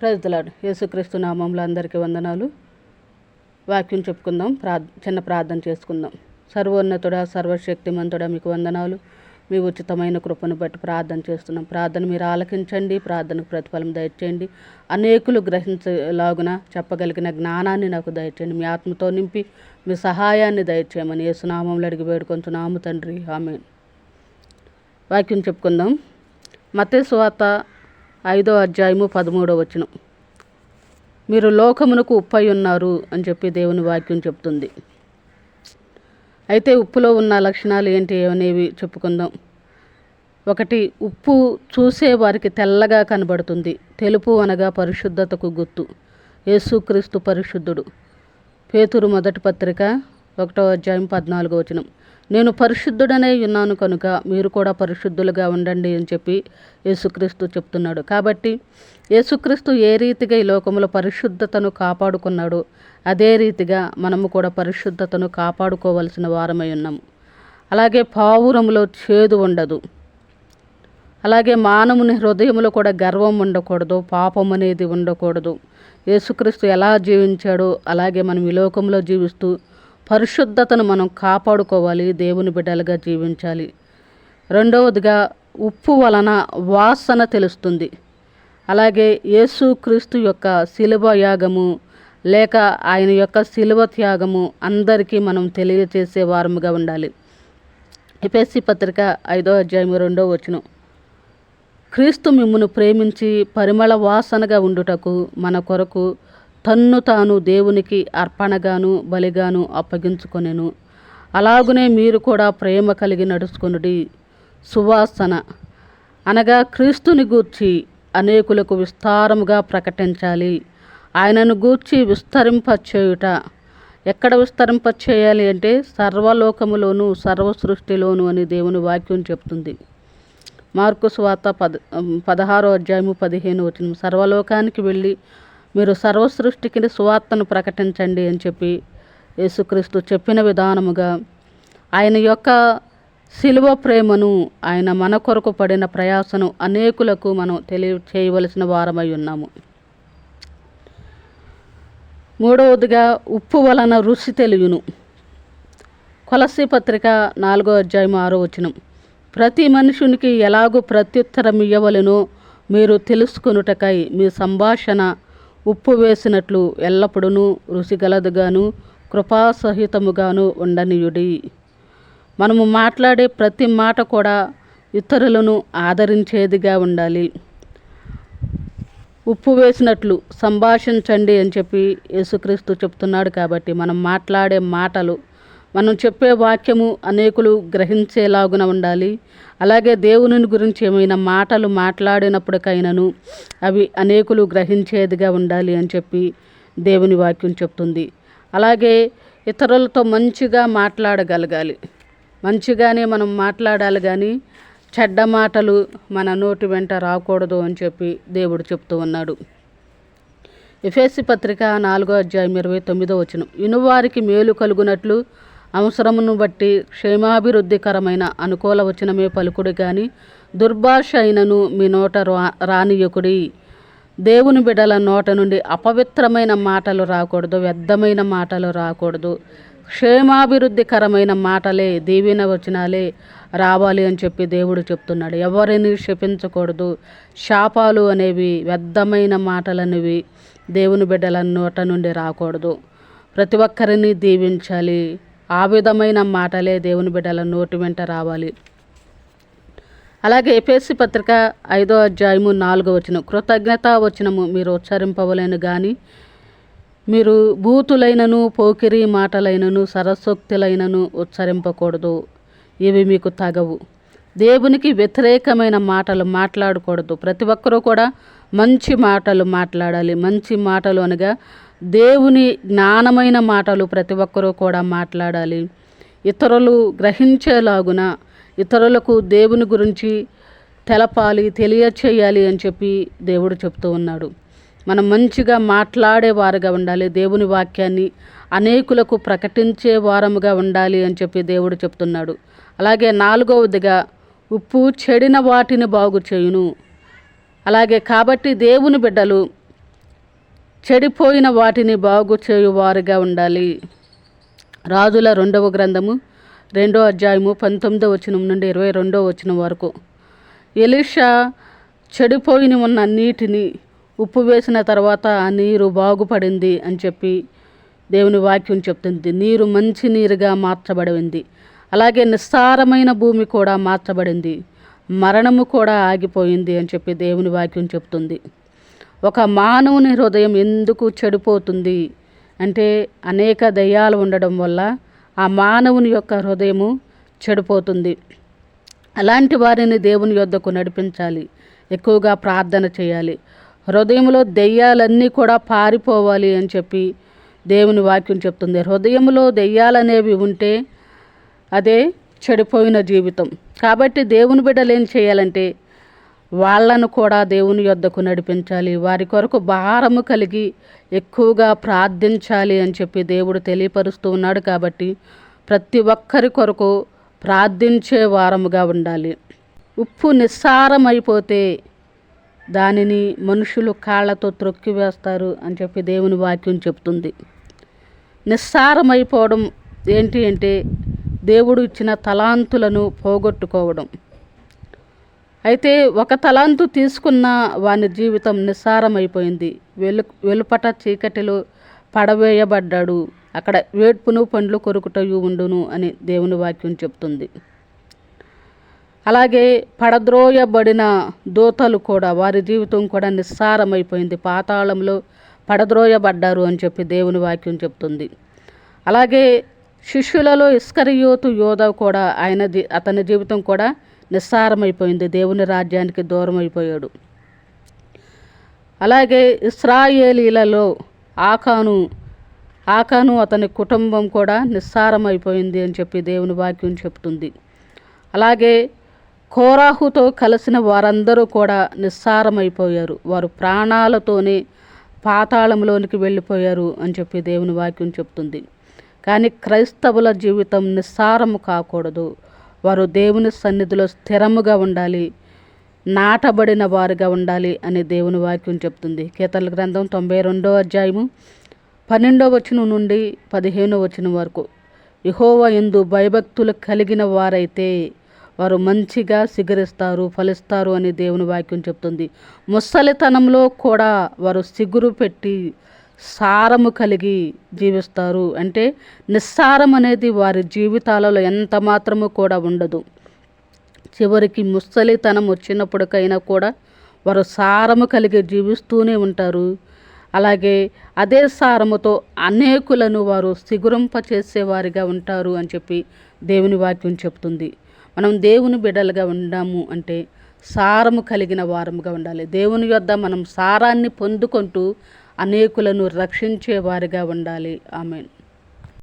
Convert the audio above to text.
ప్రజలాడు యేసుక్రీస్తు నామంలో అందరికీ వందనాలు. వాక్యం చెప్పుకుందాం. ప్రా చిన్న ప్రార్థన చేసుకుందాం. సర్వోన్నతుడ సర్వశక్తిమంతుడ మీకు వందనాలు. మీ ఉచితమైన కృపను బట్టి ప్రార్థన చేస్తున్నాం. ప్రార్థన మీరు ఆలకించండి. ప్రార్థనకు ప్రతిఫలం దయచేయండి. అనేకులు గ్రహించలాగున చెప్పగలిగిన జ్ఞానాన్ని నాకు దయచేయండి. మీ ఆత్మతో నింపి మీ సహాయాన్ని దయచేయమని యేసునామంలో అడిగి వేడుకొంచున్నాము తండ్రి. ఆమె వాక్యం చెప్పుకుందాం. మతే స్వాత ఐదో అధ్యాయము పదమూడో వచనం. మీరు లోకమునకు ఉప్పై ఉన్నారు అని చెప్పి దేవుని వాక్యం చెప్తుంది. అయితే ఉప్పులో ఉన్న లక్షణాలు ఏంటి అనేవి చెప్పుకుందాం. ఒకటి ఉప్పు చూసే వారికి తెల్లగా కనబడుతుంది. తెలుపు అనగా పరిశుద్ధతకు గుర్తు. యేసుక్రీస్తు పరిశుద్ధుడు. పేతురు మొదటి పత్రిక ఒకటో అధ్యాయం పద్నాలుగో వచనం. నేను పరిశుద్ధుడనే ఉన్నాను కనుక మీరు కూడా పరిశుద్ధులుగా ఉండండి అని చెప్పి యేసుక్రీస్తు చెప్తున్నాడు. కాబట్టి యేసుక్రీస్తు ఏ రీతిగా ఈ లోకంలో పరిశుద్ధతను కాపాడుకున్నాడో అదే రీతిగా మనము కూడా పరిశుద్ధతను కాపాడుకోవలసిన వారమై ఉన్నాము అలాగే పావురములో చేదు ఉండదు. అలాగే మానవుని హృదయంలో కూడా గర్వం ఉండకూడదు పాపం అనేది ఉండకూడదు. యేసుక్రీస్తు ఎలా జీవించాడో అలాగే మనం ఈ లోకంలో జీవిస్తూ పరిశుద్ధతను మనం కాపాడుకోవాలి దేవుని బిడ్డలుగా జీవించాలి. రెండవదిగా ఉప్పు వలన వాసన తెలుస్తుంది. అలాగే యేసుక్రీస్తు యొక్క శిలువ యాగము లేక ఆయన యొక్క శిలువ త్యాగము అందరికీ మనం తెలియచేసే వారముగా ఉండాలి. ఎపిఎస్సి పత్రిక ఐదో అధ్యాయం రెండో వచనం. క్రీస్తు మిమ్మును ప్రేమించి పరిమళ వాసనగా ఉండుటకు మన కొరకు తన్ను తాను దేవునికి అర్పణగాను బలిగాను అప్పగించుకొనెను. అలాగునే మీరు కూడా ప్రేమ కలిగి నడుచుకునుడి. సువాసన. అనగా క్రీస్తుని గూర్చి అనేకులకు విస్తారముగా ప్రకటించాలి. ఆయనను గూర్చి విస్తరింపచేయుట. ఎక్కడ విస్తరింపచేయాలి అంటే సర్వలోకములోను సర్వ సృష్టిలోను అని దేవుని వాక్యం చెప్తుంది. మార్కు స్వాత పద పదహారో అధ్యాయము పదిహేను వచ్చిన సర్వలోకానికి వెళ్ళి మీరు సర్వసృష్టికి సువార్తను ప్రకటించండి అని చెప్పి యేసుక్రీస్తు చెప్పిన విధానముగా ఆయన యొక్క శిలువ ప్రేమను ఆయన మన కొరకు పడిన ప్రయాసను అనేకులకు మనం తెలియ చేయవలసిన వారమై ఉన్నాము. మూడవదిగా ఉప్పు వలన రుచి తెలియను. కొలసి పత్రిక నాలుగో అధ్యాయం ఆరో వచనం. ప్రతి మనుషునికి ఎలాగూ ప్రత్యుత్తరం ఇవ్వవలెనో మీరు తెలుసుకొనుటకై మీ సంభాషణ ఉప్పు వేసినట్లు ఎల్లప్పుడూ రుచిగలదుగాను కృపాసహితముగాను ఉండనియుడి. మనము మాట్లాడే ప్రతి మాట కూడా ఇతరులను ఆదరించేదిగా ఉండాలి. ఉప్పు వేసినట్లు సంభాషించండి అని చెప్పి యేసుక్రీస్తు చెప్తున్నాడు కాబట్టి మనం మాట్లాడే మాటలు మనం చెప్పే వాక్యము అనేకులు గ్రహించేలాగున ఉండాలి. అలాగే దేవుని గురించి ఏమైనా మాటలు మాట్లాడినప్పటికైనాను అవి అనేకులు గ్రహించేదిగా ఉండాలి అని చెప్పి దేవుని వాక్యం చెప్తుంది. అలాగే ఇతరులతో మంచిగా మాట్లాడగలగాలి. మంచిగానే మనం మాట్లాడాలి కానీ చెడ్డ మాటలు మన నోటి వెంట రాకూడదు అని చెప్పి దేవుడు చెప్తూ ఉన్నాడు. ఎఫ్ఎస్సి పత్రిక నాలుగో అధ్యాయం ఇరవై తొమ్మిదో వచనం. ఇనువారికి మేలు కలుగునట్లు అవసరమును బట్టి క్షేమాభివృద్ధికరమైన అనుకూల వచనమే పలుకుడు కానీ దుర్భాష అయినను మీ నోట రా రానియకుడి. దేవుని బిడల నోట నుండి అపవిత్రమైన మాటలు రాకూడదు వ్యర్థమైన మాటలు రాకూడదు. క్షేమాభివృద్ధికరమైన మాటలే దీవెన వచనాలే రావాలి అని చెప్పి దేవుడు చెప్తున్నాడు. ఎవరిని శపించకూడదు. శాపాలు అనేవి వ్యర్థమైన మాటలనేవి దేవుని బిడ్డల నోట నుండి రాకూడదు. ప్రతి ఒక్కరిని దీవించాలి. ఆ విధమైన మాటలే దేవుని బిడ్డల నోటి వెంట రావాలి. అలాగే ఎపిఎస్సి పత్రిక ఐదో అధ్యాయము నాలుగో వచనం. కృతజ్ఞత వచనము మీరు ఉచ్చరింపవలేను కానీ మీరు బూతులైనను పోకిరి మాటలైనను సరస్వక్తులైనను ఉచ్చరింపకూడదు. ఇవి మీకు తగవు. దేవునికి వ్యతిరేకమైన మాటలు మాట్లాడకూడదు. ప్రతి ఒక్కరూ కూడా మంచి మాటలు మాట్లాడాలి. మంచి మాటలు అనగా దేవుని జ్ఞానమైన మాటలు ప్రతి ఒక్కరూ కూడా మాట్లాడాలి. ఇతరులు గ్రహించేలాగున ఇతరులకు దేవుని గురించి తెలపాలి తెలియచేయాలి అని చెప్పి దేవుడు చెప్తూ ఉన్నాడు. మనం మంచిగా మాట్లాడేవారుగా ఉండాలి దేవుని వాక్యాన్ని అనేకులకు ప్రకటించే వారముగా ఉండాలి అని చెప్పి దేవుడు చెప్తున్నాడు. అలాగే నాలుగవదిగా ఉప్పు చెడిన వాటిని బాగు చేయును అలాగే కాబట్టి దేవుని బిడ్డలు చెడిపోయిన వాటిని బాగు చేయువారుగా ఉండాలి. రాజుల రెండవ గ్రంథము రెండో అధ్యాయము పంతొమ్మిదో వచనం నుండి ఇరవై రెండో వచనం వరకు. ఎలీషా చెడిపోయిన ఉన్న నీటిని ఉప్పు వేసిన తర్వాత ఆ నీరు బాగుపడింది అని చెప్పి దేవుని వాక్యం చెప్తుంది. నీరు మంచి నీరుగా మార్చబడింది అలాగే నిస్సారమైన భూమి కూడా మార్చబడింది. మరణము కూడా ఆగిపోయింది అని చెప్పి దేవుని వాక్యం చెప్తుంది. ఒక మానవుని హృదయం ఎందుకు చెడిపోతుంది? అంటే అనేక దయ్యాలు ఉండడం వల్ల ఆ మానవుని యొక్క హృదయము చెడిపోతుంది. అలాంటి వారిని దేవుని యొద్దకు నడిపించాలి. ఎక్కువగా ప్రార్థన చేయాలి. హృదయంలో దెయ్యాలన్నీ కూడా పారిపోవాలి అని చెప్పి దేవుని వాక్యం చెప్తుంది. హృదయంలో దెయ్యాలనేవి ఉంటే అదే చెడిపోయిన జీవితం. కాబట్టి దేవుని బిడ్డలు ఏం చేయాలంటే వాళ్ళను కూడా దేవుని యొద్దకు నడిపించాలి. వారి కొరకు భారము కలిగి ఎక్కువగా ప్రార్థించాలి అని చెప్పి దేవుడు తెలియపరుస్తూ ఉన్నాడు కాబట్టి ప్రతి ఒక్కరి కొరకు ప్రార్థించే వారముగా ఉండాలి. ఉప్పు నిస్సారమైపోతే దానిని మనుషులు కాళ్ళతో త్రొక్కివేస్తారు అని చెప్పి దేవుని వాక్యం చెప్తుంది. నిస్సారమైపోవడం ఏంటి అంటే దేవుడు ఇచ్చిన తలాంతులను పోగొట్టుకోవడం. అయితే ఒక తలాంతు తీసుకున్న వాని జీవితం నిస్సారమైపోయింది. వెలు వెలుపట చీకటిలో పడవేయబడ్డాడు. అక్కడ వేడ్పును పండ్లు కొరుకుటయు ఉండును అని దేవుని వాక్యం చెప్తుంది. అలాగే పడద్రోయబడిన దూతలు కూడా వారి జీవితం కూడా నిస్సారమైపోయింది. పాతాళంలో పడద్రోయబడ్డారు అని చెప్పి దేవుని వాక్యం చెప్తుంది. అలాగే శిష్యులలో ఇస్కరియోతు యోధ కూడా ఆయన జీ అతని జీవితం కూడా నిస్సారమైపోయింది. దేవుని రాజ్యానికి దూరం అయిపోయాడు అలాగే ఇస్రాయేలీలలో ఆకాను ఆకాను అతని కుటుంబం కూడా నిస్సారమైపోయింది అని చెప్పి దేవుని వాక్యం చెప్తుంది. అలాగే కోరాహుతో కలిసిన వారందరూ కూడా నిస్సారమైపోయారు. వారు ప్రాణాలతోనే పాతాళంలోనికి వెళ్ళిపోయారు అని చెప్పి దేవుని వాక్యం చెప్తుంది. కానీ క్రైస్తవుల జీవితం నిస్సారము కాకూడదు. వారు దేవుని సన్నిధిలో స్థిరముగా ఉండాలి నాటబడిన వారుగా ఉండాలి అని దేవుని వాక్యం చెప్తుంది. కేతల గ్రంథం తొంభై రెండో అధ్యాయము పన్నెండో వచనం నుండి పదిహేనో వచనం వరకు. యహోవ ఎందు భయభక్తులు కలిగిన వారైతే వారు మంచిగా సిగురిస్తారు ఫలిస్తారు అని దేవుని వాక్యం చెప్తుంది. ముసలితనంలో కూడా వారు సిగురు పెట్టి సారము కలిగి జీవిస్తారు. అంటే నిస్సారం అనేది వారి జీవితాలలో ఎంత మాత్రము కూడా ఉండదు. చివరికి ముసలితనం వచ్చినప్పటికైనా కూడా వారు సారము కలిగి జీవిస్తూనే ఉంటారు. అలాగే అదే సారముతో అనేకులను వారు సిగురింప చేసేవారిగా ఉంటారు అని చెప్పి దేవుని వాక్యం చెప్తుంది. మనం దేవుని బిడ్డలుగా ఉండాము అంటే సారము కలిగిన వారముగా ఉండాలి. దేవుని యొద్ద మనం సారాన్ని పొందుకుంటూ అనేకులను రక్షించేవారిగా ఉండాలి. ఆమెన్.